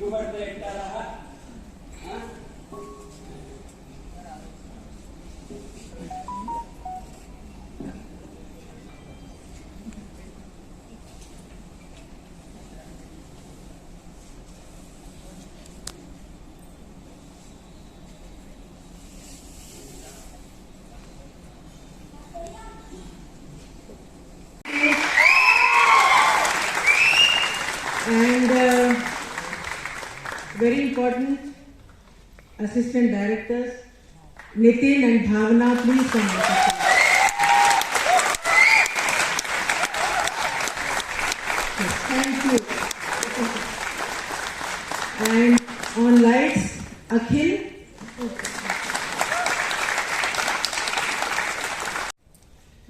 Uber तो एकटा रहा important, assistant directors, Nitin and Bhavana, please come. Yes, Thank you. And on lights, Akhil.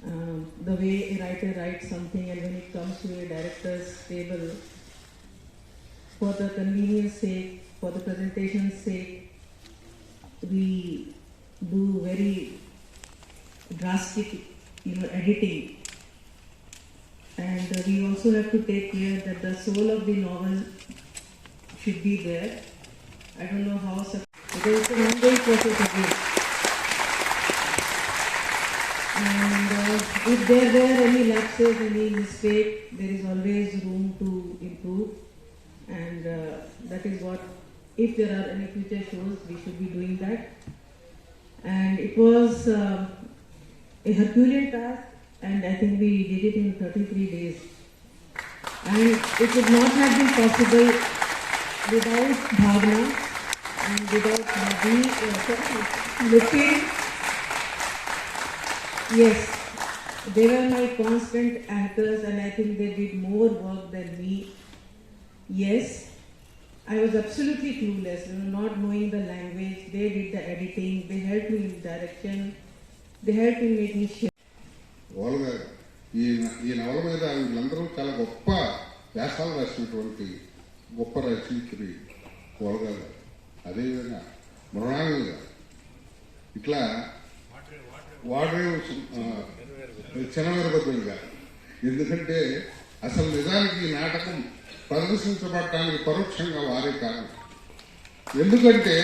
Um, the way a writer writes something and when it comes to a director's table, for the convenience sake, for the presentation's sake, we do very drastic, you know, editing. And we also have to take care that the soul of the novel should be there. I don't know how, because it's an ongoing process. And uh, if there were any lapses, any mistake, there is always room to improve. And uh, that is what, if there are any future shows, we should be doing that. And it was uh, a Herculean task, and I think we did it in 33 days. And it would not have been possible without Bhavna and without Madhi, uh, looking Yes, they were my constant anchors, and I think they did more work than me. Yes, I was absolutely clueless, you know, not knowing the language. They did the editing, they helped me in direction, they helped in making sure. ఓల ఈ ఈ నవల మీద వీళ్ళందరూ చాలా గొప్ప వ్యాసాలు రాసినటువంటి గొప్ప రచయిత్రి ఓల అదేవిధంగా మృణానంద గారు ఇట్లా వాడరేవు చినవీరభద్రులు గారు ఎందుకంటే అసలు నిజానికి ఈ నాటకం ప్రదర్శించబడటానికి పరోక్షంగా వారే కారణం. ఎందుకంటే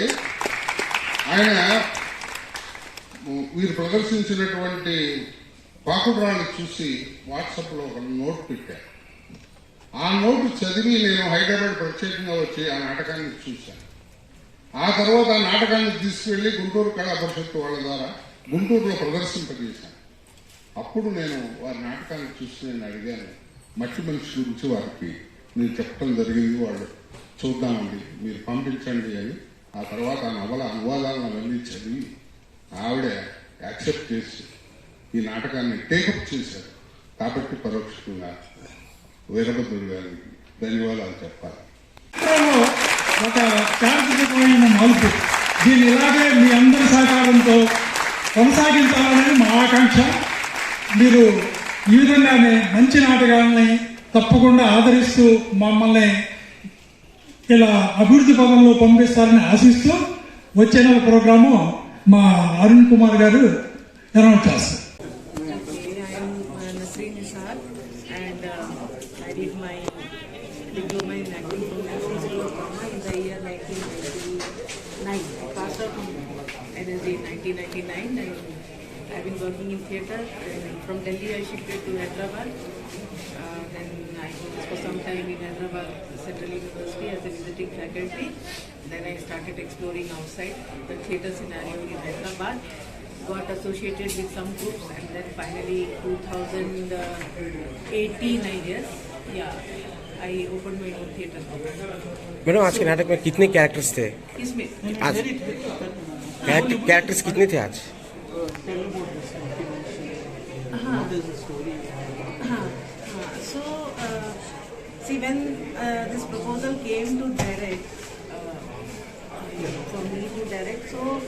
ఆయన వీరు ప్రదర్శించినటువంటి పాకుడ్రాన్ని చూసి వాట్సాప్లో ఒక నోట్ పెట్టారు. ఆ నోటు చదివి నేను హైదరాబాద్ ప్రత్యేకంగా వచ్చి ఆ నాటకాన్ని చూశాను. ఆ తర్వాత ఆ నాటకాన్ని తీసుకెళ్ళి గుంటూరు కళా పరిషత్తు వాళ్ళ ద్వారా గుంటూరులో ప్రదర్శింపజేశాను. అప్పుడు నేను వారి నాటకాన్ని చూసి నేను అడిగాను మట్టి మనిషి గురించి వారికి నేను చెప్పడం జరిగింది వాళ్ళు. చూద్దామండి మీరు పంపించండి అని. ఆ తర్వాత ఆ నవల అనువాదాలను అవన్నీ చదివి ఆవిడ యాక్సెప్ట్ చేసి ఈ నాటకాన్ని టేకప్ చేశారు. కాబట్టి పరోక్షంగా వీరభద్రుడు గారికి ధన్యవాదాలు చెప్పాలి. ఒక చారిత్రకమైన మలుపు. దీన్ని ఇలాగే మీ అందరి సహకారంతో కొనసాగించాలనేది మా ఆకాంక్ష. మీరు ఈ విధంగానే మంచి నాటకాలని తప్పకుండా ఆదరిస్తూ మమ్మల్ని ఇలా అభివృద్ధి పదంలో పంపిస్తారని ఆశిస్తూ వచ్చే నెల ప్రోగ్రాము మా అరుణ్ కుమార్ గారు అనౌన్స్ చేస్తారు I've been working in theater and from Delhi I shifted to Hyderabad. Uh, then I was for some time in Hyderabad Central University as a visiting faculty. Then I started exploring outside the theatre scenario in Hyderabad got associated with some groups and then finally 2018 I guess yeah I opened my own theatre. Madam आज के नाटक में कितने characters थे इसमें आज character characters कितने थे आज हाँ हाँ हाँ so uh, see when uh, this proposal came to direct uh, for me to direct so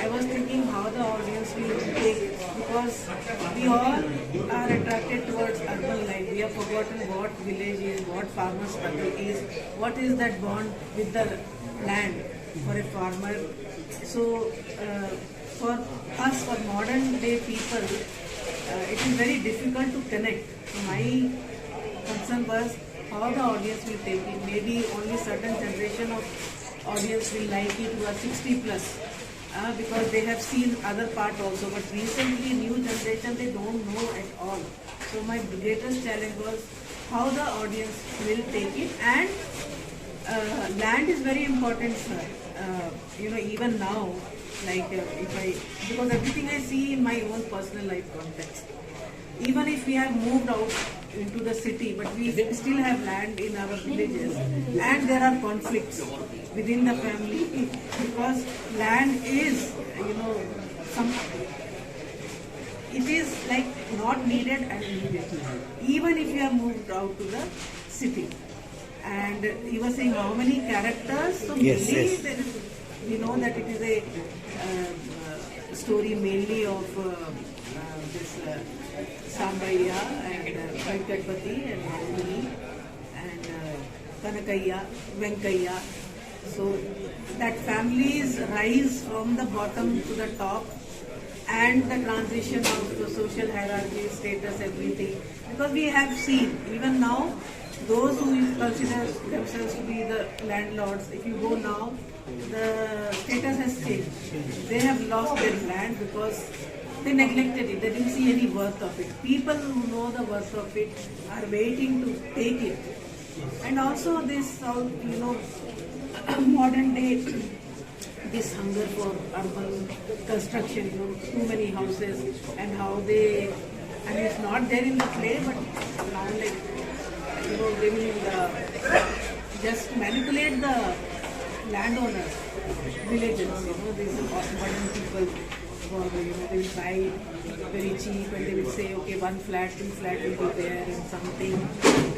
I was thinking how the audience will take because we all are attracted towards urban life. We have forgotten what village is, what farmer struggle is, what is that bond with the land for a farmer. So uh, for us, for modern day people, it is very difficult to connect. My concern was how the audience will take it. Maybe only certain generation of audience will like it who are 60 plus. Uh, because they have seen other part also, but recently new generation they don't know at all. So my greatest challenge was how the audience will take it and uh, land is very important, sir. Uh, you know, even now, like uh, if I, because everything I see in my own personal life context. Even if we have moved out into the city, but we still have land in our villages, and there are conflicts within the family because land is, you know, some it is like not needed and needed. Even if you have moved out to the city. And you were saying how many characters? So Yes, yes. We know that it is a uh, story mainly of uh, uh, this uh, and uh, and Mahuni and uh, Venkayya. So that families rise from the bottom to the top and the transition of the social hierarchy, status, everything. Because we have seen, even now, those who consider themselves to be the landlords, if you go now, the has. They have lost their land because they neglected it. They didn't see any worth of it. People who know the worth of it are waiting to take it. And also this, uh, you know, modern day this hunger for urban construction, you know, too many houses and how they, and it's not there in the play, but now like, you know, they will uh, just manipulate the landowners, villagers, you know, these modern people, you know, they will buy very cheap and they will say, okay, one flat, two flat will be there and something.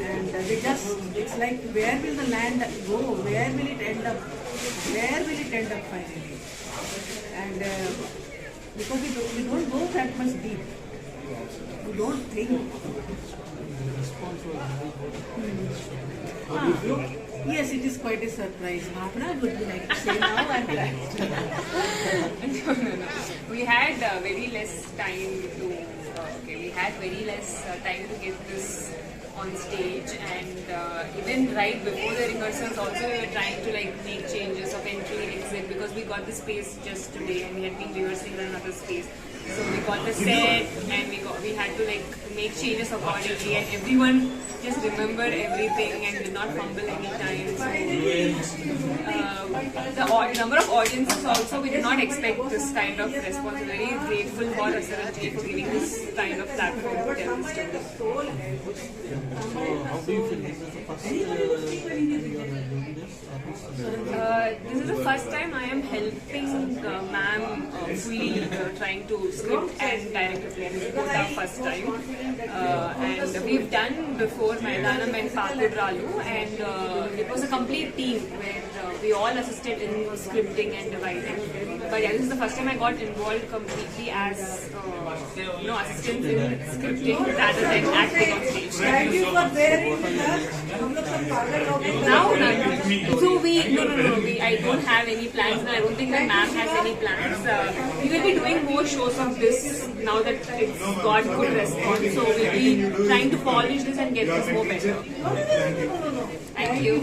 And uh, they just, it's like, where will the land go? Where will it end up? Where will it end up finally? And uh, because we don't, we don't go that much deep. We don't think. Ah, yes, it is quite a surprise. Bhavna would you like to say now? I'm glad. no, no, no. We had uh, very less time to. Uh, okay, we had very less uh, time to get this on stage, and uh, even right before the rehearsals, also we were trying to like make changes of entry and exit because we got the space just today, and we had been rehearsing in another space. So we got the set, and we got we had to like make changes accordingly, and everyone just remembered everything and did not fumble any time. So, uh, the number of audiences also, we did not expect this kind of response. We're very grateful for Asarajji for giving this kind of platform to tell the story. Amen. Uh, this? Is the first time I am helping uh, ma'am uh, fully uh, trying to script and direct a play. This is our first time. Uh, and we've done before Maidanam and Pakud Ralu and uh, it was a complete team where we all assisted in scripting and writing. But yeah, this is the first time I got involved completely as uh, know assistant in scripting rather than acting on stage. Now, so we no no no, we, I don't have any plans, now. I don't think the ma'am has any plans. Uh, we will be doing more shows of this now that it's got good response. So we'll be trying to polish this and get this more better. Thank you.